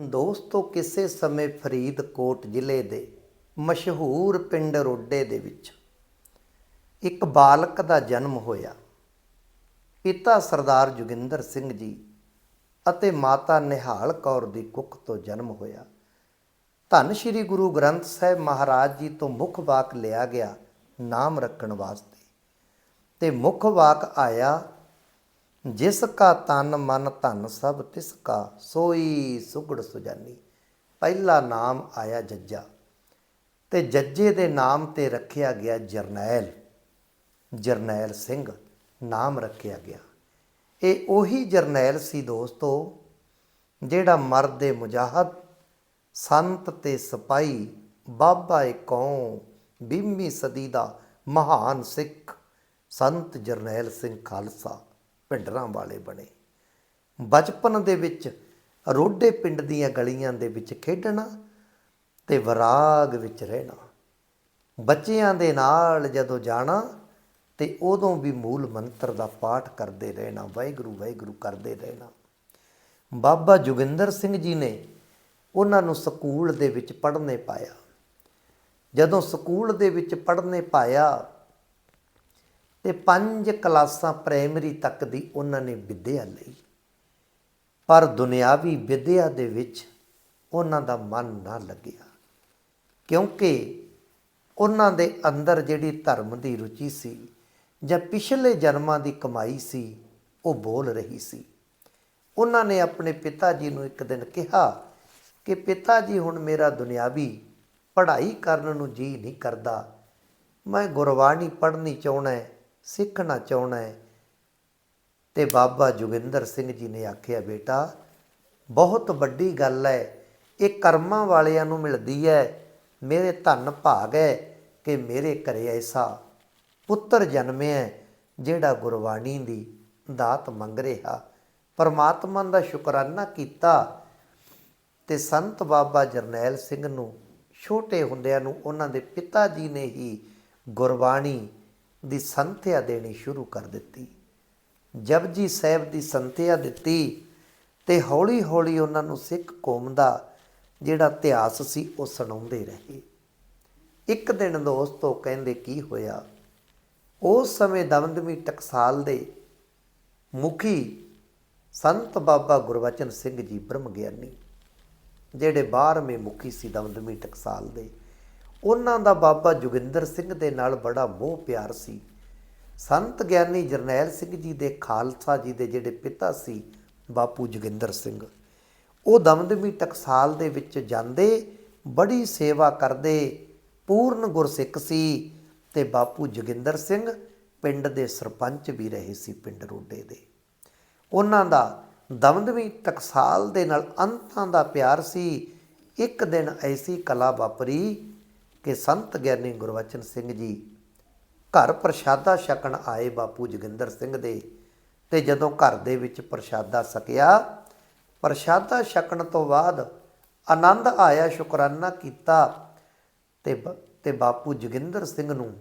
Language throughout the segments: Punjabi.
ਦੋਸਤੋ, ਕਿਸੇ ਸਮੇਂ ਫਰੀਦਕੋਟ ਜ਼ਿਲ੍ਹੇ ਦੇ ਮਸ਼ਹੂਰ ਪਿੰਡ ਰੋਡੇ ਦੇ ਵਿੱਚ ਇੱਕ ਬਾਲਕ ਦਾ ਜਨਮ ਹੋਇਆ। ਪਿਤਾ ਸਰਦਾਰ ਜੋਗਿੰਦਰ ਸਿੰਘ ਜੀ ਅਤੇ ਮਾਤਾ ਨਿਹਾਲ ਕੌਰ ਦੀ ਕੁੱਖ ਤੋਂ ਜਨਮ ਹੋਇਆ। ਧੰਨ ਸ਼੍ਰੀ ਗੁਰੂ ਗ੍ਰੰਥ ਸਾਹਿਬ ਮਹਾਰਾਜ ਜੀ ਤੋਂ ਮੁੱਖ ਵਾਕ ਲਿਆ ਗਿਆ ਨਾਮ ਰੱਖਣ ਵਾਸਤੇ। ਤੇ ਮੁੱਖ ਵਾਕ ਆਇਆ ਜਿਸ ਕਾ ਤਨ ਮਨ ਧਨ ਸਭ ਤਿਸ ਕਾ, ਸੋਈ ਸੁਗੜ ਸੁਜਾਨੀ। ਪਹਿਲਾ ਨਾਮ ਆਇਆ ਜੱਜਾ, ਤੇ ਜੱਜੇ ਦੇ ਨਾਮ ਤੇ ਰੱਖਿਆ ਗਿਆ ਜਰਨੈਲ। ਜਰਨੈਲ ਸਿੰਘ ਨਾਮ ਰੱਖਿਆ ਗਿਆ। ਇਹ ਉਹੀ ਜਰਨੈਲ ਸੀ ਦੋਸਤੋ, ਜਿਹੜਾ ਮਰਦੇ ਮੁਜਾਹਦ, ਸੰਤ ਤੇ ਸਿਪਾਹੀ, ਬਾਬਾ ਏ ਕੌਮ, ਵੀਹਵੀਂ ਸਦੀ ਦਾ ਮਹਾਨ ਸਿੱਖ, ਸੰਤ ਜਰਨੈਲ ਸਿੰਘ ਖਾਲਸਾ। ਭਿੰਡਰਾਂ ਵਾਲੇ ਬਣੇ। ਬਚਪਨ ਦੇ ਵਿੱਚ ਰੋਡੇ ਪਿੰਡ ਦੀਆਂ ਗਲੀਆਂ ਦੇ ਵਿੱਚ ਖੇਡਣਾ ਤੇ ਵਿਰਾਗ ਵਿੱਚ ਰਹਿਣਾ। ਬੱਚਿਆਂ ਦੇ ਨਾਲ ਜਦੋਂ ਜਾਣਾ ਤੇ ਉਦੋਂ ਵੀ ਮੂਲ ਮੰਤਰ ਦਾ ਪਾਠ ਕਰਦੇ ਰਹਿਣਾ, ਵਾਹਿਗੁਰੂ ਵਾਹਿਗੁਰੂ ਕਰਦੇ ਰਹਿਣਾ। ਬਾਬਾ ਜੋਗਿੰਦਰ ਸਿੰਘ ਜੀ ਨੇ ਉਹਨਾਂ ਨੂੰ ਸਕੂਲ ਦੇ ਵਿੱਚ ਪੜ੍ਹਨੇ ਪਾਇਆ। ਜਦੋਂ ਸਕੂਲ ਦੇ ਵਿੱਚ ਪੜ੍ਹਨੇ ਪਾਇਆ ਤੇ ਪੰਜ ਕਲਾਸਾਂ ਪ੍ਰਾਇਮਰੀ ਤੱਕ ਦੀ ਉਹਨਾਂ ਨੇ ਵਿੱਦਿਆ ਲਈ। ਪਰ ਦੁਨਿਆਵੀ ਵਿੱਦਿਆ ਦੇ ਵਿੱਚ ਉਹਨਾਂ ਦਾ ਮਨ ਨਾ ਲੱਗਿਆ। ਕਿਉਂਕਿ ਉਹਨਾਂ ਦੇ ਅੰਦਰ ਜਿਹੜੀ ਧਰਮ ਦੀ ਰੁਚੀ ਸੀ ਜਾਂ ਪਿਛਲੇ ਜਨਮਾਂ ਦੀ ਕਮਾਈ ਸੀ, ਉਹ ਬੋਲ ਰਹੀ ਸੀ। ਉਹਨਾਂ ਨੇ ਆਪਣੇ ਪਿਤਾ ਜੀ ਨੂੰ ਇੱਕ ਦਿਨ ਕਿਹਾ ਕਿ, ਪਿਤਾ ਜੀ, ਹੁਣ ਮੇਰਾ ਦੁਨਿਆਵੀ ਪੜ੍ਹਾਈ ਕਰਨ ਨੂੰ ਜੀ ਨਹੀਂ ਕਰਦਾ। ਮੈਂ ਗੁਰਬਾਣੀ ਪੜ੍ਹਨੀ ਚਾਹਣਾ ਹੈ। ਸਿੱਖਣਾ ਚਾਹਣਾ ਹੈ। ਤੇ ਬਾਬਾ ਜੋਗਿੰਦਰ ਸਿੰਘ ਜੀ ਨੇ ਆਖਿਆ, ਬੇਟਾ, ਬਹੁਤ ਵੱਡੀ ਗੱਲ ਹੈ। ਇਹ ਕਰਮਾਂ ਵਾਲਿਆਂ ਨੂੰ ਮਿਲਦੀ ਹੈ। ਮੇਰੇ ਧੰਨ ਭਾਗ ਹੈ ਕਿ ਮੇਰੇ ਘਰੇ ਐਸਾ ਪੁੱਤਰ ਜਨਮਿਆ ਜਿਹੜਾ ਗੁਰਬਾਣੀ ਦੀ ਦਾਤ ਮੰਗ ਰਿਹਾ। ਪਰਮਾਤਮਾ ਦਾ ਸ਼ੁਕਰਾਨਾ ਕੀਤਾ ਤੇ ਸੰਤ ਬਾਬਾ ਜਰਨੈਲ ਸਿੰਘ ਨੂੰ, ਛੋਟੇ ਹੁੰਦਿਆਂ ਨੂੰ ਉਹਨਾਂ ਦੇ ਪਿਤਾ ਜੀ ਨੇ ਹੀ ਗੁਰਬਾਣੀ ਦੀ ਸੰਥਿਆ ਦੇਣੀ ਸ਼ੁਰੂ ਕਰ ਦਿੱਤੀ। ਜਪਜੀ ਸਾਹਿਬ ਦੀ ਸੰਥਿਆ ਦਿੱਤੀ ਤੇ ਹੌਲੀ-ਹੌਲੀ ਉਹਨਾਂ ਨੂੰ ਸਿੱਖ ਕੌਮ ਦਾ ਜਿਹੜਾ ਇਤਿਹਾਸ ਸੀ ਉਹ ਸੁਣਾਉਂਦੇ ਰਹੇ। ਇੱਕ ਦਿਨ ਦੋਸਤੋ ਕਹਿੰਦੇ, ਕੀ ਹੋਇਆ? ਉਸ ਸਮੇਂ ਦਮਦਮੀ ਟਕਸਾਲ ਦੇ ਮੁਖੀ ਸੰਤ ਬਾਬਾ ਗੁਰਵਚਨ ਸਿੰਘ ਜੀ ਬ੍ਰਹਮ ਗਿਆਨੀ ਜਿਹੜੇ 12ਵੇਂ ਮੁਖੀ ਸੀ ਦਮਦਮੀ ਟਕਸਾਲ ਦੇ। ਉਹਨਾਂ ਦਾ ਬਾਬਾ ਜੋਗਿੰਦਰ ਸਿੰਘ ਦੇ ਨਾਲ ਬੜਾ ਮੋਹ ਪਿਆਰ ਸੀ। ਸੰਤ ਗਿਆਨੀ ਜਰਨੈਲ ਸਿੰਘ ਜੀ ਦੇ ਖਾਲਸਾ ਜੀ ਦੇ ਜਿਹੜੇ ਪਿਤਾ ਸੀ, ਬਾਪੂ ਜੋਗਿੰਦਰ ਸਿੰਘ, ਉਹ ਦਮਦਮੀ ਟਕਸਾਲ ਦੇ ਵਿੱਚ ਜਾਂਦੇ, ਬੜੀ ਸੇਵਾ ਕਰਦੇ, ਪੂਰਨ ਗੁਰਸਿੱਖ ਸੀ ਤੇ ਬਾਪੂ ਜੋਗਿੰਦਰ ਸਿੰਘ ਪਿੰਡ ਦੇ ਸਰਪੰਚ ਵੀ ਰਹੇ ਸੀ ਪਿੰਡ ਰੋਡੇ ਦੇ। ਉਹਨਾਂ ਦਾ ਦਮਦਮੀ ਟਕਸਾਲ ਦੇ ਨਾਲ ਅੰਤਾਂ ਦਾ ਪਿਆਰ ਸੀ। ਇੱਕ ਦਿਨ ਐਸੀ ਕਲਾ ਵਾਪਰੀ ਕਿ ਸੰਤ ਗਿਆਨੀ ਗੁਰਵਚਨ ਸਿੰਘ ਜੀ ਘਰ ਪ੍ਰਸ਼ਾਦਾ ਛਕਣ ਆਏ ਬਾਪੂ ਜੋਗਿੰਦਰ ਸਿੰਘ ਦੇ ਤੇ ਜਦੋਂ ਘਰ ਦੇ ਵਿੱਚ ਪ੍ਰਸ਼ਾਦਾ ਸਕਿਆ ਪ੍ਰਸ਼ਾਦਾ ਛਕਣ ਤੋਂ ਬਾਅਦ ਆਨੰਦ ਆਇਆ, ਸ਼ੁਕਰਾਨਾ ਕੀਤਾ ਤੇ ਬ- ਤੇ ਬਾਪੂ ਜੋਗਿੰਦਰ ਸਿੰਘ ਨੂੰ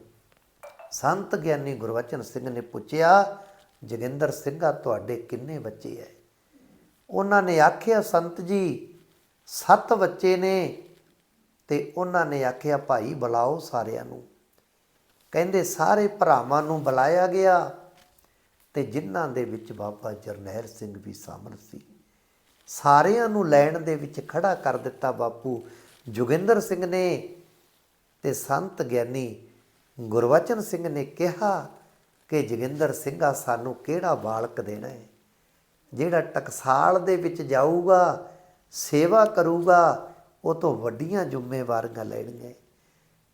ਸੰਤ ਗਿਆਨੀ ਗੁਰਵਚਨ ਸਿੰਘ ਨੇ ਪੁੱਛਿਆ, ਜੋਗਿੰਦਰ ਸਿੰਘਾ ਤੁਹਾਡੇ ਕਿੰਨੇ ਬੱਚੇ ਐ? ਉਹਨਾਂ ਨੇ ਆਖਿਆ, ਸੰਤ ਜੀ, ਸੱਤ ਬੱਚੇ ਨੇ। ਤੇ ਉਹਨਾਂ ਨੇ ਆਖਿਆ, ਭਾਈ, ਬੁਲਾਓ ਸਾਰਿਆਂ ਨੂੰ। ਕਹਿੰਦੇ, ਸਾਰੇ ਭਰਾਵਾਂ ਨੂੰ ਬੁਲਾਇਆ ਗਿਆ ਤੇ ਜਿਨ੍ਹਾਂ ਦੇ ਵਿੱਚ ਬਾਬਾ ਜਰਨੈਲ ਸਿੰਘ ਵੀ ਸ਼ਾਮਲ ਸੀ। ਸਾਰਿਆਂ ਨੂੰ ਲੈਣ ਦੇ ਵਿੱਚ ਖੜਾ ਕਰ ਦਿੱਤਾ ਬਾਪੂ ਜੋਗਿੰਦਰ ਸਿੰਘ ਨੇ ਤੇ ਸੰਤ ਗਿਆਨੀ ਗੁਰਵਚਨ ਸਿੰਘ ਨੇ ਕਿਹਾ ਕਿ, ਜੋਗਿੰਦਰ ਸਿੰਘਾ ਸਾਨੂੰ ਕਿਹੜਾ ਬਾਲਕ ਦੇਣਾ ਹੈ? ਜਿਹੜਾ ਟਕਸਾਲ ਦੇ ਵਿੱਚ ਜਾਊਗਾ, ਸੇਵਾ ਕਰੂਗਾ ਉਹ ਤੋਂ ਵੱਡੀਆਂ ਜ਼ਿੰਮੇਵਾਰੀਆਂ ਲੈਣਗੇ।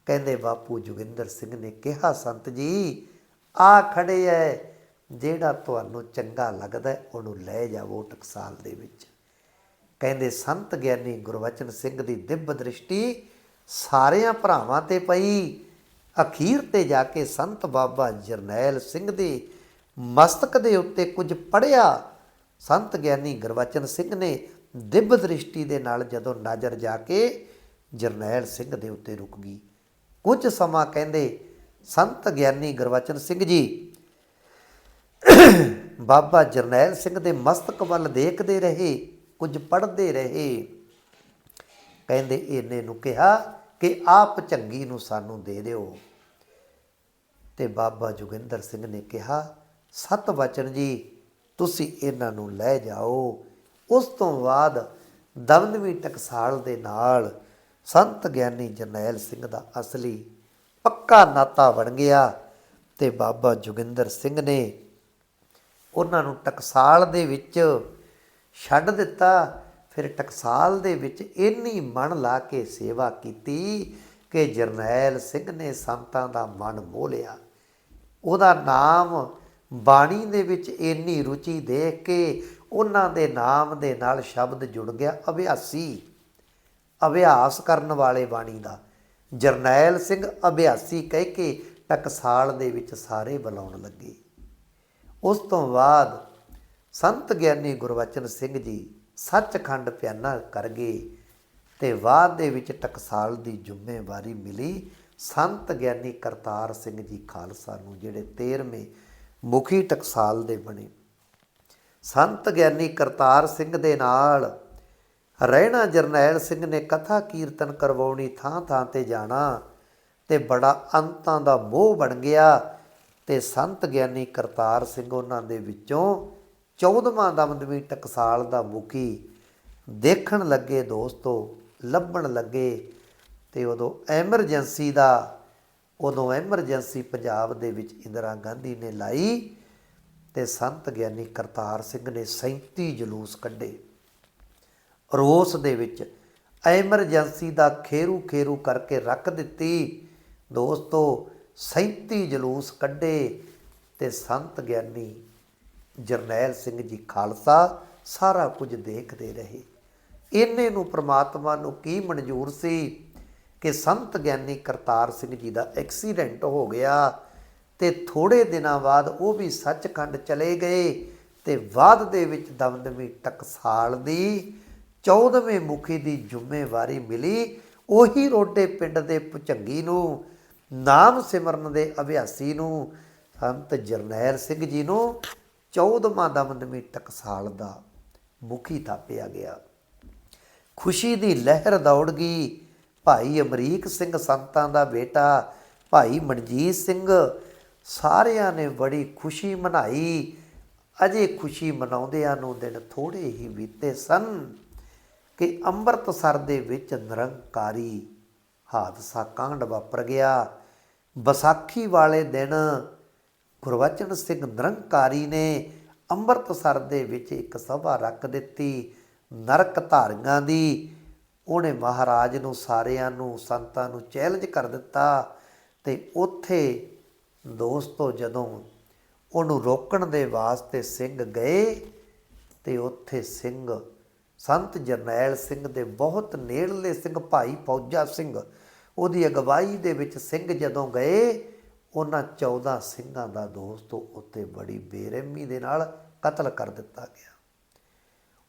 ਕਹਿੰਦੇ, ਬਾਪੂ ਜੋਗਿੰਦਰ ਸਿੰਘ ਨੇ ਕਿਹਾ, ਸੰਤ ਜੀ, ਆ ਖੜੇ ਐ, ਜਿਹੜਾ ਤੁਹਾਨੂੰ ਚੰਗਾ ਲੱਗਦਾ ਉਹਨੂੰ ਲੈ ਜਾਵੋ ਟਕਸਾਲ ਦੇ ਵਿੱਚ। ਕਹਿੰਦੇ, ਸੰਤ ਗਿਆਨੀ ਗੁਰਵਚਨ ਸਿੰਘ ਦੀ ਦਿਵ ਦ੍ਰਿਸ਼ਟੀ ਸਾਰਿਆਂ ਭਰਾਵਾਂ ਤੇ ਪਈ। ਅਖੀਰ ਤੇ ਜਾ ਕੇ ਸੰਤ ਬਾਬਾ ਜਰਨੈਲ ਸਿੰਘ ਦੇ ਮਸਤਕ ਦੇ ਉੱਤੇ ਕੁਝ ਪੜਿਆ ਸੰਤ ਗਿਆਨੀ ਗੁਰਵਚਨ ਸਿੰਘ ਨੇ ਦਿਵ ਦ੍ਰਿਸ਼ਟੀ ਦੇ ਨਾਲ ਜਦੋਂ ਨਜ਼ਰ ਜਾ ਕੇ ਜਰਨੈਲ ਸਿੰਘ ਦੇ ਉੱਤੇ ਰੁਕ ਗਈ। ਕੁਝ ਸਮਾਂ ਕਹਿੰਦੇ, ਸੰਤ ਗਿਆਨੀ ਗੁਰਵਚਨ ਸਿੰਘ ਜੀ, ਬਾਬਾ ਜਰਨੈਲ ਸਿੰਘ ਦੇ ਮਸਤਕ ਵੱਲ ਦੇਖਦੇ ਰਹੇ, ਕੁਝ ਪੜ੍ਹਦੇ ਰਹੇ। ਕਹਿੰਦੇ, ਇਹਨੇ ਨੂੰ ਕਿਹਾ ਕਿ ਆਪ ਚੰਗੀ ਨੂੰ ਸਾਨੂੰ ਦੇ ਦਿਓ। ਤੇ ਬਾਬਾ ਜੋਗਿੰਦਰ ਸਿੰਘ ਨੇ ਕਿਹਾ, ਸਤ ਵਚਨ ਜੀ, ਤੁਸੀਂ ਇਹਨਾਂ ਨੂੰ ਲੈ ਜਾਓ। ਉਸ ਤੋਂ ਬਾਅਦ ਦਮਦਮੀ ਟਕਸਾਲ ਦੇ ਨਾਲ ਸੰਤ ਗਿਆਨੀ ਜਰਨੈਲ ਸਿੰਘ ਦਾ ਅਸਲੀ ਪੱਕਾ ਨਾਤਾ ਬਣ ਗਿਆ ਤੇ ਬਾਬਾ ਜੋਗਿੰਦਰ ਸਿੰਘ ਨੇ ਉਹਨਾਂ ਨੂੰ ਟਕਸਾਲ ਦੇ ਵਿੱਚ ਛੱਡ ਦਿੱਤਾ। ਫਿਰ ਟਕਸਾਲ ਦੇ ਵਿੱਚ ਇੰਨੀ ਮਨ ਲਾ ਕੇ ਸੇਵਾ ਕੀਤੀ ਕਿ ਜਰਨੈਲ ਸਿੰਘ ਨੇ ਸੰਤਾਂ ਦਾ ਮਨ ਮੋਹ ਲਿਆ। ਉਹਦਾ ਨਾਮ ਬਾਣੀ ਦੇ ਵਿੱਚ ਇੰਨੀ ਰੁਚੀ ਦੇਖ ਕੇ ਉਹਨਾਂ ਦੇ ਨਾਮ ਦੇ ਨਾਲ ਸ਼ਬਦ ਜੁੜ ਗਿਆ ਅਭਿਆਸੀ, ਅਭਿਆਸ ਕਰਨ ਵਾਲੇ ਬਾਣੀ ਦਾ। ਜਰਨੈਲ ਸਿੰਘ ਅਭਿਆਸੀ ਕਹਿ ਕੇ ਟਕਸਾਲ ਦੇ ਵਿੱਚ ਸਾਰੇ ਬੁਲਾਉਣ ਲੱਗੇ। ਉਸ ਤੋਂ ਬਾਅਦ ਸੰਤ ਗਿਆਨੀ ਗੁਰਵਚਨ ਸਿੰਘ ਜੀ ਸੱਚਖੰਡ ਪਿਆਨਾ ਕਰ ਗਏ ਤੇ ਬਾਅਦ ਦੇ ਵਿੱਚ ਟਕਸਾਲ ਦੀ ਜ਼ਿੰਮੇਵਾਰੀ ਮਿਲੀ ਸੰਤ ਗਿਆਨੀ ਕਰਤਾਰ ਸਿੰਘ ਜੀ ਖਾਲਸਾ ਨੂੰ, ਜਿਹੜੇ 13ਵੇਂ ਮੁਖੀ ਟਕਸਾਲ ਦੇ ਬਣੇ। ਸੰਤ ਗਿਆਨੀ ਕਰਤਾਰ ਸਿੰਘ ਦੇ ਨਾਲ। ਰਹਿਣਾ ਜਰਨੈਲ ਸਿੰਘ ਨੇ ਕਥਾ ਕੀਰਤਨ ਕਰਵਾਉਣੀ ਥਾਂ ਥਾਂ ਤੇ ਜਾਣਾ ਤੇ ਬੜਾ ਅੰਤਾਂ ਦਾ ਮੋਹ ਬਣ ਗਿਆ ਤੇ ਸੰਤ ਗਿਆਨੀ ਕਰਤਾਰ ਸਿੰਘ ਉਹਨਾਂ ਦੇ ਵਿੱਚੋਂ 14ਵਾਂ ਦਮਦਮੀ ਟਕਸਾਲ ਦਾ ਮੁਖੀ ਦੇਖਣ ਲੱਗੇ ਦੋਸਤੋ, ਲੱਭਣ ਲੱਗੇ ਤੇ ਉਦੋਂ ਐਮਰਜੈਂਸੀ ਦਾ, ਉਦੋਂ ਐਮਰਜੈਂਸੀ ਪੰਜਾਬ ਦੇ ਵਿੱਚ ਇੰਦਰਾ ਗਾਂਧੀ ਨੇ ਲਾਈ ਤੇ ਸੰਤ ਗਿਆਨੀ ਕਰਤਾਰ ਸਿੰਘ ਨੇ 37 ਜਲੂਸ ਕੱਢੇ। ਰੋਸ ਦੇ ਵਿੱਚ ਐਮਰਜੈਂਸੀ ਦਾ ਖੇਰੂ ਖੇਰੂ ਕਰਕੇ ਰੱਖ ਦਿੱਤੀ। ਦੋਸਤੋ 37 ਜਲੂਸ ਕੱਢੇ ਤੇ ਸੰਤ ਗਿਆਨੀ ਜਰਨੈਲ ਸਿੰਘ ਜੀ ਖਾਲਸਾ ਸਾਰਾ ਕੁਝ ਦੇਖਦੇ ਰਹੇ। ਇਹਨੇ ਨੂੰ ਪ੍ਰਮਾਤਮਾ ਨੂੰ ਕੀ ਮਨਜ਼ੂਰ ਸੀ ਕਿ ਸੰਤ ਗਿਆਨੀ ਕਰਤਾਰ ਸਿੰਘ ਜੀ ਦਾ ਐਕਸੀਡੈਂਟ ਹੋ ਗਿਆ। ਤੇ ਥੋੜੇ ਦਿਨਾਂ ਬਾਅਦ ਉਹ ਵੀ ਸੱਚਖੰਡ ਚਲੇ ਗਏ ਤੇ ਬਾਅਦ ਦੇ ਵਿੱਚ ਦਮਦਮੀ ਟਕਸਾਲ ਦੀ 14ਵੇਂ ਮੁਖੀ ਦੀ ਜ਼ਿੰਮੇਵਾਰੀ ਮਿਲੀ ਉਹੀ ਰੋਡੇ ਪਿੰਡ ਦੇ ਪੁਚੰਗੀ ਨੂੰ, ਨਾਮ ਸਿਮਰਨ ਦੇ ਅਭਿਆਸੀ ਨੂੰ, ਸੰਤ ਜਰਨੈਲ ਸਿੰਘ ਜੀ ਨੂੰ 14ਵਾਂ ਦਮਦਮੀ ਟਕਸਾਲ ਦਾ ਮੁਖੀ ਥਾਪਿਆ ਗਿਆ। ਖੁਸ਼ੀ ਦੀ ਲਹਿਰ ਦੌੜ ਗਈ, ਭਾਈ ਅਮਰੀਕ ਸਿੰਘ ਸੰਤਾਂ ਦਾ ਬੇਟਾ, ਭਾਈ ਮਨਜੀਤ ਸਿੰਘ ਸਾਰਿਆਂ ਨੇ ਬੜੀ ਖੁਸ਼ੀ ਮਨਾਈ। ਅਜੇ ਖੁਸ਼ੀ ਮਨਾਉਂਦਿਆਂ ਨੂੰ ਦਿਨ ਥੋੜੇ ਹੀ ਬੀਤੇ ਸਨ ਕਿ ਅੰਮ੍ਰਿਤਸਰ ਦੇ ਵਿੱਚ ਨਿਰੰਕਾਰੀ ਹਾਦਸਾ ਕਾਂਡ ਵਾਪਰ ਗਿਆ। ਵਿਸਾਖੀ ਵਾਲੇ ਦਿਨ ਗੁਰਵਚਨ ਸਿੰਘ ਨਿਰੰਕਾਰੀ ਨੇ ਅੰਮ੍ਰਿਤਸਰ ਦੇ ਵਿੱਚ ਇੱਕ ਸਭਾ ਰੱਖ ਦਿੱਤੀ ਨਰਕ ਧਾਰੀਆਂ ਦੀ। ਉਹਨੇ ਮਹਾਰਾਜ ਨੂੰ ਸਾਰਿਆਂ ਨੂੰ, ਸੰਤਾਂ ਨੂੰ ਚੈਲੰਜ ਕਰ ਦਿੱਤਾ ਤੇ ਉੱਥੇ ਦੋਸਤੋ, ਜਦੋਂ ਉਹਨੂੰ ਰੋਕਣ ਦੇ ਵਾਸਤੇ ਸਿੰਘ ਗਏ ਤੇ ਉੱਥੇ ਸਿੰਘ, ਸੰਤ ਜਰਨੈਲ ਸਿੰਘ ਦੇ ਬਹੁਤ ਨੇੜਲੇ ਸਿੰਘ ਭਾਈ ਫੌਜਾ ਸਿੰਘ, ਉਹਦੀ ਅਗਵਾਈ ਦੇ ਵਿੱਚ ਸਿੰਘ ਜਦੋਂ ਗਏ, ਉਹਨਾਂ 14 ਸਿੰਘਾਂ ਦਾ ਦੋਸਤੋ ਉੱਤੇ ਬੜੀ ਬੇਰਹਿਮੀ ਦੇ ਨਾਲ ਕਤਲ ਕਰ ਦਿੱਤਾ ਗਿਆ।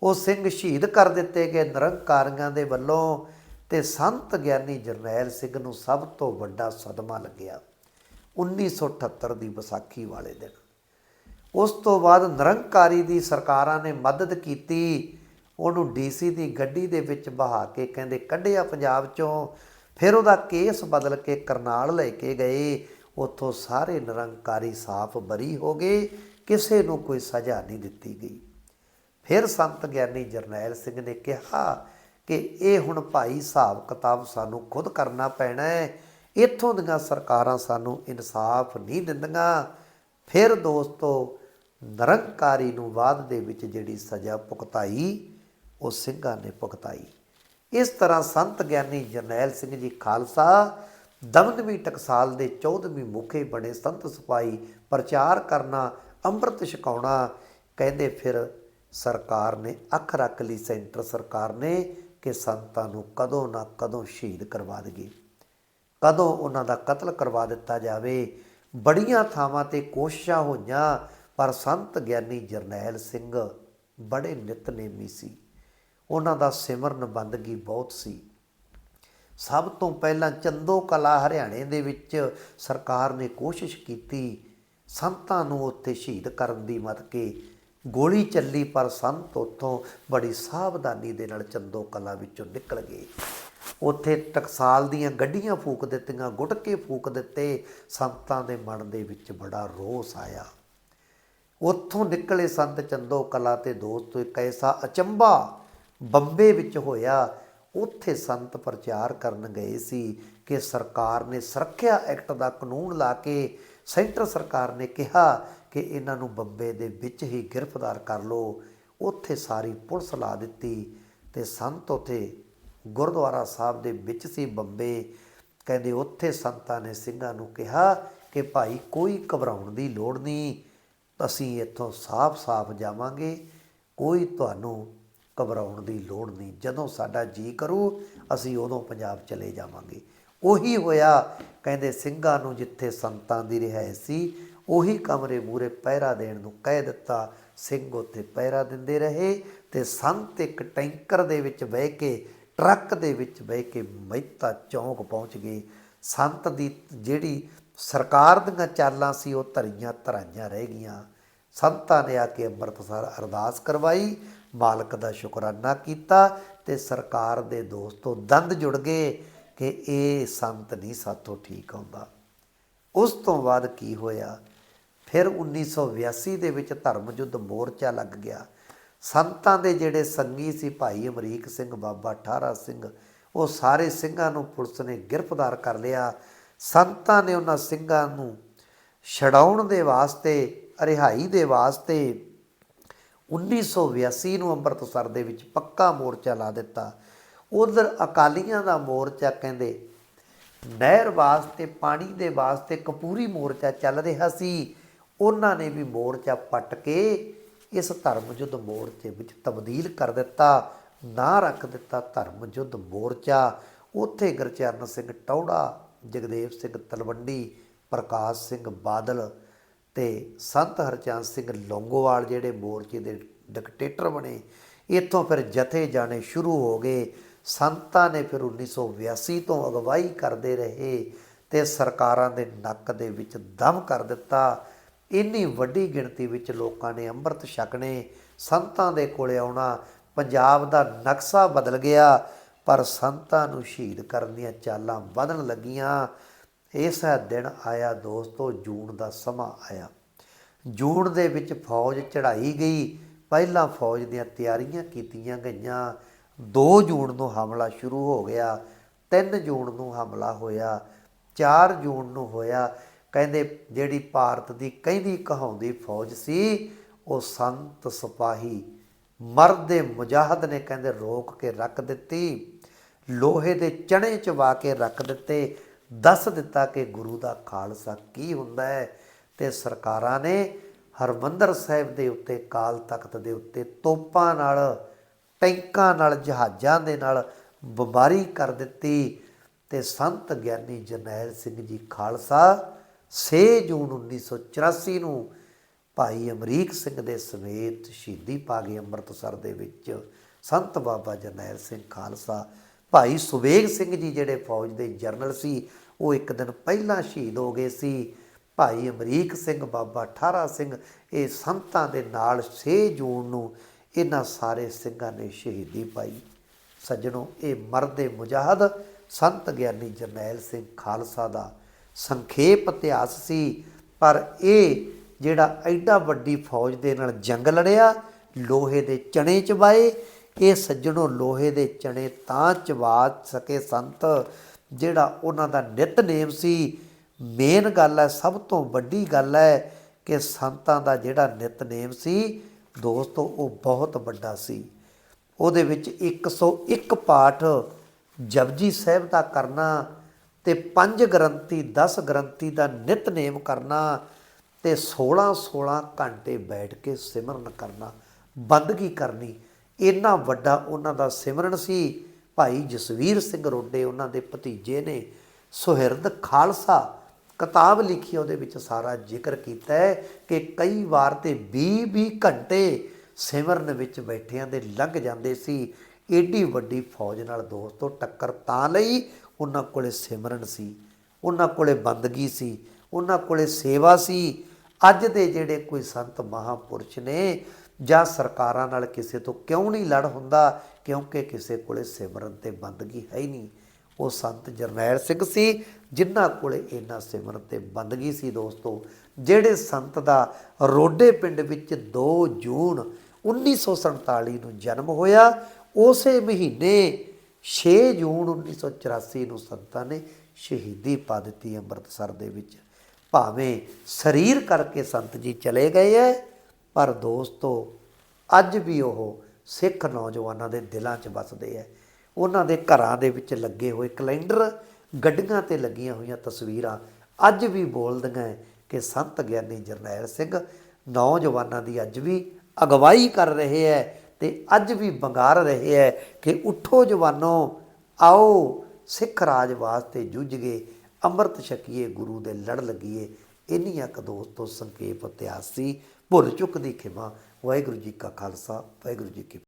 ਉਹ ਸਿੰਘ ਸ਼ਹੀਦ ਕਰ ਦਿੱਤੇ ਗਏ ਨਿਰੰਕਾਰੀਆਂ ਦੇ ਵੱਲੋਂ ਤੇ ਸੰਤ ਗਿਆਨੀ ਜਰਨੈਲ ਸਿੰਘ ਨੂੰ ਸਭ ਤੋਂ ਵੱਡਾ ਸਦਮਾ ਲੱਗਿਆ। 1978 ਦੀ ਵਿਸਾਖੀ ਵਾਲੇ ਦਿਨ। ਉਸ ਤੋਂ ਬਾਅਦ ਨਿਰੰਕਾਰੀ ਦੀ ਸਰਕਾਰਾਂ ਨੇ ਮਦਦ ਕੀਤੀ। ਉਹਨੂੰ ਡੀਸੀ ਦੀ ਗੱਡੀ ਦੇ ਵਿੱਚ ਬਹਾ ਕੇ ਕਹਿੰਦੇ, ਕੱਢਿਆ ਪੰਜਾਬ ਚੋਂ। ਫਿਰ ਉਹਦਾ ਕੇਸ ਬਦਲ ਕੇ ਕਰਨਾਲ ਲੈ ਕੇ ਗਏ। ਉੱਥੋਂ ਸਾਰੇ ਨਿਰੰਕਾਰੀ ਸਾਫ਼ ਬਰੀ ਹੋ ਗਏ। ਕਿਸੇ ਨੂੰ ਕੋਈ ਸਜ਼ਾ ਨਹੀਂ ਦਿੱਤੀ ਗਈ। ਫਿਰ ਸੰਤ ਗਿਆਨੀ ਜਰਨੈਲ ਸਿੰਘ ਨੇ ਕਿਹਾ ਕਿ ਇਹ ਹੁਣ ਭਾਈ ਹਿਸਾਬ ਕਿਤਾਬ ਸਾਨੂੰ ਖੁਦ ਕਰਨਾ ਪੈਣਾ ਹੈ। ਇੱਥੋਂ ਦੀਆਂ ਸਰਕਾਰਾਂ ਸਾਨੂੰ ਇਨਸਾਫ ਨਹੀਂ ਦਿੰਦੀਆਂ। ਫਿਰ ਦੋਸਤੋ, ਨਿਰੰਕਾਰੀ ਨੂੰ ਬਾਅਦ ਦੇ ਵਿੱਚ ਜਿਹੜੀ ਸਜ਼ਾ ਭੁਗਤਾਈ, ਉਹ ਸਿੰਘਾਂ ਨੇ ਭੁਗਤਾਈ। ਇਸ ਤਰ੍ਹਾਂ ਸੰਤ ਗਿਆਨੀ ਜਰਨੈਲ ਸਿੰਘ ਜੀ ਖਾਲਸਾ ਦਮਦਮੀ ਟਕਸਾਲ ਦੇ 14ਵੀਂ ਮੁਖੇ ਬਣੇ ਸੰਤ ਸਿਪਾਹੀ ਪ੍ਰਚਾਰ ਕਰਨਾ, ਅੰਮ੍ਰਿਤ ਛਕਾਉਣਾ, ਕਹਿੰਦੇ ਫਿਰ ਸਰਕਾਰ ਨੇ ਅੱਖ ਰੱਖ ਲਈ ਸੈਂਟਰ ਸਰਕਾਰ ਨੇ ਕਿ ਸੰਤਾਂ ਨੂੰ ਕਦੋਂ ਨਾ ਕਦੋਂ ਸ਼ਹੀਦ ਕਰਵਾ ਦੇਗੀ ਕਦੋਂ ਉਹਨਾਂ ਦਾ ਕਤਲ ਕਰਵਾ ਦਿੱਤਾ ਜਾਵੇ? ਬੜੀਆਂ ਥਾਵਾਂ ਤੇ ਕੋਸ਼ਿਸ਼ਾਂ ਹੋਈਆਂ, ਪਰ ਸੰਤ ਗਿਆਨੀ ਜਰਨੈਲ ਸਿੰਘ ਬੜੇ ਨਿਤਨੇਮੀ ਸੀ। ਉਹਨਾਂ ਦਾ ਸਿਮਰਨ ਬੰਦਗੀ ਬਹੁਤ ਸੀ। ਸਭ ਤੋਂ ਪਹਿਲਾਂ ਚੰਦੋ ਕਲਾ ਹਰਿਆਣੇ ਦੇ ਵਿੱਚ ਸਰਕਾਰ ਨੇ ਕੋਸ਼ਿਸ਼ ਕੀਤੀ ਸੰਤਾਂ ਨੂੰ ਉੱਥੇ ਸ਼ਹੀਦ ਕਰਨ ਦੀ ਮਤ ਕੇ ਗੋਲੀ ਚੱਲੀ, ਪਰ ਸੰਤ ਉੱਥੋਂ ਬੜੀ ਸਾਵਧਾਨੀ ਦੇ ਨਾਲ ਚੰਦੋ ਕਲਾ ਵਿੱਚੋਂ ਨਿਕਲ ਗਏ। ਉੱਥੇ ਟਕਸਾਲ ਦੀਆਂ ਗੱਡੀਆਂ ਫੂਕ ਦਿੱਤੀਆਂ ਗੁਟਕੇ ਫੂਕ ਦਿੱਤੇ। ਸੰਤਾਂ ਦੇ ਮਨ ਦੇ ਵਿੱਚ ਬੜਾ ਰੋਸ ਆਇਆ। ਉੱਥੋਂ ਨਿਕਲੇ ਸੰਤ ਚੰਦੋ ਕਲਾ ਤੇ ਦੋਸਤੋ, ਇੱਕ ਐਸਾ ਅਚੰਭਾ ਬੰਬੇ ਵਿੱਚ ਹੋਇਆ, ਉੱਥੇ ਸੰਤ ਪ੍ਰਚਾਰ ਕਰਨ ਗਏ ਸੀ ਕਿ ਸਰਕਾਰ ਨੇ ਸੁਰੱਖਿਆ ਐਕਟ ਦਾ ਕਾਨੂੰਨ ਲਾ ਕੇ ਸੈਂਟਰ ਸਰਕਾਰ ਨੇ ਕਿਹਾ ਕਿ ਇਹਨਾਂ ਨੂੰ ਬੰਬੇ ਦੇ ਵਿੱਚ ਹੀ ਗ੍ਰਿਫਤਾਰ ਕਰ ਲਓ। ਉੱਥੇ ਸਾਰੀ ਪੁਲਿਸ ਲਾ ਦਿੱਤੀ ਤੇ ਸੰਤ ਉੱਥੇ ਗੁਰਦੁਆਰਾ ਸਾਹਿਬ ਦੇ ਵਿੱਚ ਸੀ ਬੰਬੇ। ਕਹਿੰਦੇ ਉੱਥੇ ਸੰਤਾਂ ਨੇ ਸਿੰਘਾਂ ਨੂੰ ਕਿਹਾ ਕਿ ਭਾਈ ਕੋਈ ਘਬਰਾਉਣ ਦੀ ਲੋੜ ਨਹੀਂ, ਅਸੀਂ ਇੱਥੋਂ ਸਾਫ਼-ਸਾਫ਼ ਜਾਵਾਂਗੇ, ਕੋਈ ਤੁਹਾਨੂੰ ਘਬਰਾਉਣ ਦੀ ਲੋੜ ਨਹੀਂ। ਜਦੋਂ ਸਾਡਾ ਜੀ ਕਰੂ, ਅਸੀਂ ਉਦੋਂ ਪੰਜਾਬ ਚਲੇ ਜਾਵਾਂਗੇ। ਉਹੀ ਹੋਇਆ, ਕਹਿੰਦੇ ਸਿੰਘਾਂ ਨੂੰ ਜਿੱਥੇ ਸੰਤਾਂ ਦੀ ਰਿਹਾਇਸ਼ ਸੀ, ਉਹੀ ਕਮਰੇ ਮੂਰੇ ਪਹਿਰਾ ਦੇਣ ਨੂੰ ਕਹਿ ਦਿੱਤਾ। ਸਿੰਘ ਉੱਥੇ ਪਹਿਰਾ ਦਿੰਦੇ ਰਹੇ ਤੇ ਸੰਤ ਇੱਕ ਟੈਂਕਰ ਦੇ ਵਿੱਚ ਬਹਿ ਕੇ ਟਰੱਕ ਦੇ ਵਿੱਚ ਬਹਿ ਕੇ ਮਹਿਤਾ ਚੌਂਕ ਪਹੁੰਚ ਗਏ। ਸੰਤ ਦੀ ਜਿਹੜੀ ਸਰਕਾਰ ਦੀਆਂ ਚਾਲਾਂ ਸੀ, ਉਹ ਧਰੀਆਂ ਧਰਾਈਆਂ ਰਹਿ ਗਈਆਂ। ਸੰਤਾਂ ਨੇ ਆ ਕੇ ਅੰਮ੍ਰਿਤਸਰ ਅਰਦਾਸ ਕਰਵਾਈ। ਮਾਲਕ ਦਾ ਸ਼ੁਕਰਾਨਾ ਕੀਤਾ ਤੇ ਸਰਕਾਰ ਦੇ ਦੋਸਤੋ ਦੰਦ ਜੁੜ ਗਏ ਕਿ ਇਹ ਸੰਤ ਨਹੀਂ ਸਾਥੋਂ ਠੀਕ ਆਉਂਦਾ। ਉਸ ਤੋਂ ਬਾਅਦ ਕੀ ਹੋਇਆ? ਫਿਰ 1982 ਦੇ ਵਿੱਚ ਧਰਮ ਯੁੱਧ ਮੋਰਚਾ ਲੱਗ ਗਿਆ। ਸੰਤਾਂ ਦੇ ਜਿਹੜੇ ਸੰਗੀ ਸੀ ਭਾਈ ਅਮਰੀਕ ਸਿੰਘ, ਬਾਬਾ ਠਾਰਾ ਸਿੰਘ, ਉਹ ਸਾਰੇ ਸਿੰਘਾਂ ਨੂੰ ਪੁਲਿਸ ਨੇ ਗ੍ਰਿਫਤਾਰ ਕਰ ਲਿਆ। ਸੰਤਾਂ ਨੇ ਉਹਨਾਂ ਸਿੰਘਾਂ ਨੂੰ ਛਡਾਉਣ ਦੇ ਵਾਸਤੇ, ਰਿਹਾਈ ਦੇ ਵਾਸਤੇ 1982 ਨੂੰ ਅੰਮ੍ਰਿਤਸਰ ਦੇ ਵਿੱਚ ਪੱਕਾ ਮੋਰਚਾ ਲਾ ਦਿੱਤਾ। ਉਧਰ ਅਕਾਲੀਆਂ ਦਾ ਮੋਰਚਾ ਕਹਿੰਦੇ, ਨਹਿਰ ਵਾਸਤੇ, ਪਾਣੀ ਦੇ ਵਾਸਤੇ ਕਪੂਰੀ ਮੋਰਚਾ ਚੱਲ ਰਿਹਾ ਸੀ। ਉਹਨਾਂ ਨੇ ਵੀ ਮੋਰਚਾ ਪੱਟ ਕੇ ਇਸ ਧਰਮ ਯੁੱਧ ਮੋਰਚੇ ਵਿੱਚ ਤਬਦੀਲ ਕਰ ਦਿੱਤਾ, ਨਾਂ ਰੱਖ ਦਿੱਤਾ ਧਰਮ ਯੁੱਧ ਮੋਰਚਾ। ਉੱਥੇ ਗੁਰਚਰਨ ਸਿੰਘ ਟੌੜਾ, ਜਗਦੇਵ ਸਿੰਘ ਤਲਵੰਡੀ, ਪ੍ਰਕਾਸ਼ ਸਿੰਘ ਬਾਦਲ ਤੇ ਸੰਤ ਹਰਚੰਦ ਸਿੰਘ ਲੌਂਗੋਵਾਲ ਜਿਹੜੇ ਮੋਰਚੇ ਦੇ ਡਿਕਟੇਟਰ ਬਣੇ, ਇੱਥੋਂ ਫਿਰ ਜਥੇ ਜਾਣੇ ਸ਼ੁਰੂ ਹੋ ਗਏ। ਸੰਤਾਂ ਨੇ ਫਿਰ 1982 ਤੋਂ ਅਗਵਾਈ ਕਰਦੇ ਰਹੇ ਤੇ ਸਰਕਾਰਾਂ ਦੇ ਨੱਕ ਦੇ ਵਿੱਚ ਦਮ ਕਰ ਦਿੱਤਾ। ਇੰਨੀ ਵੱਡੀ ਗਿਣਤੀ ਵਿੱਚ ਲੋਕਾਂ ਨੇ ਅੰਮ੍ਰਿਤ ਛਕਣੇ ਸੰਤਾਂ ਦੇ ਕੋਲੇ ਆਉਣਾ ਪੰਜਾਬ ਦਾ ਨਕਸ਼ਾ ਬਦਲ ਗਿਆ, ਪਰ ਸੰਤਾਂ ਨੂੰ ਸ਼ਹੀਦ ਕਰਨ ਦੀਆਂ ਚਾਲਾਂ ਵਧਣ ਲੱਗੀਆਂ। ਇਸ ਦਿਨ ਆਇਆ ਦੋਸਤੋ, ਜੂਨ ਦਾ ਸਮਾਂ ਆਇਆ। ਜੂਨ ਦੇ ਵਿੱਚ ਫੌਜ ਚੜਾਈ ਗਈ। ਪਹਿਲਾਂ ਫੌਜ ਦੀਆਂ ਤਿਆਰੀਆਂ ਕੀਤੀਆਂ ਗਈਆਂ। 2 ਜੂਨ ਨੂੰ ਹਮਲਾ ਸ਼ੁਰੂ ਹੋ ਗਿਆ 3 ਜੂਨ ਨੂੰ ਹਮਲਾ ਹੋਇਆ 4 ਜੂਨ ਨੂੰ ਹੋਇਆ। ਕਹਿੰਦੇ ਜਿਹੜੀ ਭਾਰਤ ਦੀ ਕਹਿੰਦੀ ਕਹਾਉਂਦੀ ਫੌਜ ਸੀ, ਉਹ ਸੰਤ ਸਿਪਾਹੀ ਮਰਦ ਦੇ ਮੁਜਾਹਦ ਨੇ ਕਹਿੰਦੇ ਰੋਕ ਕੇ ਰੱਖ ਦਿੱਤੀ, ਲੋਹੇ ਦੇ ਚਣੇ ਚਵਾ ਕੇ ਰੱਖ ਦਿੱਤੇ, ਦੱਸ ਦਿੱਤਾ ਕਿ ਗੁਰੂ ਦਾ ਖਾਲਸਾ ਕੀ ਹੁੰਦਾ ਹੈ? ਤੇ ਸਰਕਾਰਾਂ ਨੇ ਹਰਮੰਦਰ ਸਾਹਿਬ ਦੇ ਉੱਤੇ ਕਾਲ ਤਖਤ ਦੇ ਉੱਤੇ ਤੋਪਾਂ ਨਾਲ, ਟੈਂਕਾਂ ਨਾਲ, ਜਹਾਜ਼ਾਂ ਦੇ ਨਾਲ ਬਿਮਾਰੀ ਕਰ ਦਿੱਤੀ ਤੇ ਸੰਤ ਗਿਆਨੀ ਜਰਨੈਲ ਸਿੰਘ ਜੀ ਖਾਲਸਾ 6 ਜੂਨ 1984 ਨੂੰ ਭਾਈ ਅਮਰੀਕ ਸਿੰਘ ਦੇ ਸਮੇਤ ਸ਼ਹੀਦੀ ਪਾ ਗਏ ਅੰਮ੍ਰਿਤਸਰ ਦੇ ਵਿੱਚ ਸੰਤ ਬਾਬਾ ਜਰਨੈਲ ਸਿੰਘ ਖਾਲਸਾ, ਭਾਈ ਸੁਬੇਗ ਸਿੰਘ ਜੀ ਜਿਹੜੇ ਫੌਜ ਦੇ ਜਰਨਲ ਸੀ, ਉਹ ਇੱਕ ਦਿਨ ਪਹਿਲਾਂ ਸ਼ਹੀਦ ਹੋ ਗਏ ਸੀ। ਭਾਈ ਅਮਰੀਕ ਸਿੰਘ, ਬਾਬਾ ਠਾਰਾ ਸਿੰਘ, ਇਹ ਸੰਤਾਂ ਦੇ ਨਾਲ 6 ਜੂਨ ਨੂੰ ਇਹਨਾਂ ਸਾਰੇ ਸਿੰਘਾਂ ਨੇ ਸ਼ਹੀਦੀ ਪਾਈ। ਸੱਜਣੋ, ਇਹ ਮਰਦੇ ਮੁਜਾਹਦ ਸੰਤ ਗਿਆਨੀ ਜਰਨੈਲ ਸਿੰਘ ਖਾਲਸਾ ਦਾ ਸੰਖੇਪ ਇਤਿਹਾਸ ਸੀ, ਪਰ ਇਹ ਜਿਹੜਾ ਐਡਾ ਵੱਡੀ ਫੌਜ ਦੇ ਨਾਲ ਜੰਗ ਲੜਿਆ, ਲੋਹੇ ਦੇ ਚਣੇ ਚਬਾਏ, ਇਹ ਸੱਜਣੋ ਲੋਹੇ ਦੇ ਚਣੇ ਤਾਂ ਚਬਾ ਸਕੇ ਸੰਤ, ਜਿਹੜਾ ਉਹਨਾਂ ਦਾ ਨਿਤਨੇਮ ਸੀ। ਮੇਨ ਗੱਲ ਹੈ, ਸਭ ਤੋਂ ਵੱਡੀ ਗੱਲ ਹੈ ਕਿ ਸੰਤਾਂ ਦਾ ਜਿਹੜਾ ਨਿਤਨੇਮ ਸੀ, ਦੋਸਤੋ, ਉਹ ਬਹੁਤ ਵੱਡਾ ਸੀ। ਉਹਦੇ ਵਿੱਚ 101 ਪਾਠ ਜਪਜੀ ਸਾਹਿਬ ਦਾ ਕਰਨਾ ਤੇ ਪੰਜ ਗ੍ਰੰਥੀ 10 ਗ੍ਰੰਥੀ ਦਾ ਨਿਤਨੇਮ ਕਰਨਾ ਤੇ 16 16 ਘੰਟੇ ਬੈਠ ਕੇ ਸਿਮਰਨ ਕਰਨਾ, ਬੰਦਗੀ ਕਰਨੀ, ਇੰਨਾ ਵੱਡਾ ਉਹਨਾਂ ਦਾ ਸਿਮਰਨ ਸੀ। ਭਾਈ ਜਸਵੀਰ ਸਿੰਘ ਰੋਡੇ ਉਹਨਾਂ ਦੇ ਭਤੀਜੇ ਨੇ ਸੁਹਿਰਦ ਖਾਲਸਾ ਕਿਤਾਬ ਲਿਖੀ, ਉਹਦੇ ਵਿੱਚ ਸਾਰਾ ਜ਼ਿਕਰ ਕੀਤਾ ਹੈ ਕਿ ਕਈ ਵਾਰ ਤੇ 20-20 ਘੰਟੇ ਸਿਮਰਨ ਵਿੱਚ ਬੈਠਿਆਂ ਦੇ ਲੰਘ ਜਾਂਦੇ ਸੀ। ਏਡੀ ਵੱਡੀ ਫੌਜ ਨਾਲ ਦੋਸਤੋ ਟੱਕਰ ਤਾਂ ਲਈ ਉਹਨਾਂ ਕੋਲੇ ਸਿਮਰਨ ਸੀ, ਉਹਨਾਂ ਕੋਲੇ ਬੰਦਗੀ ਸੀ, ਉਹਨਾਂ ਕੋਲੇ ਸੇਵਾ ਸੀ। ਅੱਜ ਦੇ ਜਿਹੜੇ ਕੋਈ ਸੰਤ ਮਹਾਪੁਰਸ਼ ਨੇ, ਜਾਂ ਸਰਕਾਰਾਂ ਨਾਲ ਕਿਸੇ ਤੋਂ ਕਿਉਂ ਨਹੀਂ ਲੜ ਹੁੰਦਾ, ਕਿਉਂਕਿ ਕਿਸੇ ਕੋਲੇ ਸਿਮਰਨ ਤੇ ਬੰਦਗੀ ਹੈ ਹੀ ਨਹੀਂ। ਉਹ ਸੰਤ ਜਰਨੈਲ ਸਿੰਘ ਸੀ, ਜਿਨ੍ਹਾਂ ਕੋਲੇ ਇਹਨਾਂ ਸਿਮਰਨ ਤੇ ਬੰਦਗੀ ਸੀ ਦੋਸਤੋ। ਜਿਹੜੇ ਸੰਤ ਦਾ ਰੋਡੇ ਪਿੰਡ ਵਿੱਚ 2 ਜੂਨ 1947 ਨੂੰ ਜਨਮ ਹੋਇਆ, ਉਸੇ ਮਹੀਨੇ 6 ਜੂਨ 1984 ਨੂੰ ਸੰਤਾਂ ਨੇ ਸ਼ਹੀਦੀ ਪਾ ਦਿੱਤੀ ਅੰਮ੍ਰਿਤਸਰ ਦੇ ਵਿੱਚ। ਭਾਵੇਂ ਸਰੀਰ ਕਰਕੇ ਸੰਤ ਜੀ ਚਲੇ ਗਏ ਐ, ਪਰ ਦੋਸਤੋ, ਅੱਜ ਵੀ ਉਹ ਸਿੱਖ ਨੌਜਵਾਨਾਂ ਦੇ ਦਿਲਾਂ 'ਚ ਵੱਸਦੇ ਐ। ਉਹਨਾਂ ਦੇ ਘਰਾਂ ਦੇ ਵਿੱਚ ਲੱਗੇ ਹੋਏ ਕੈਲੰਡਰ, ਗੱਡੀਆਂ ਤੇ ਲੱਗੀਆਂ ਹੋਈਆਂ ਤਸਵੀਰਾਂ ਅੱਜ ਵੀ ਬੋਲਦੀਆਂ ਹੈ ਕਿ ਸੰਤ ਗਿਆਨੀ ਜਰਨੈਲ ਸਿੰਘ ਨੌਜਵਾਨਾਂ ਦੀ ਅੱਜ ਵੀ ਅਗਵਾਈ ਕਰ ਰਹੇ ਹੈ ਤੇ ਅੱਜ ਵੀ ਬੰਗਾਰ ਰਹੇ ਹੈ ਕਿ ਉੱਠੋ ਜਵਾਨੋ, ਆਓ, ਸਿੱਖ ਰਾਜ ਵਾਸਤੇ ਜੂਝ ਗਏ, ਅੰਮ੍ਰਿਤ ਛਕੀਏ, ਗੁਰੂ ਦੇ ਲੜ ਲੱਗੀਏ। ਇੰਨੀਆਂ ਕੁ ਦੋਸਤੋ ਸੰਖੇਪ ਇਤਿਹਾਸ ਸੀ। ਭੁੱਲ ਚੁੱਕ ਦੀ ਖਿਮਾ। ਵਾਹਿਗੁਰੂ ਜੀ ਕਾ ਖਾਲਸਾ, ਵਾਹਿਗੁਰੂ ਜੀ ਕੀ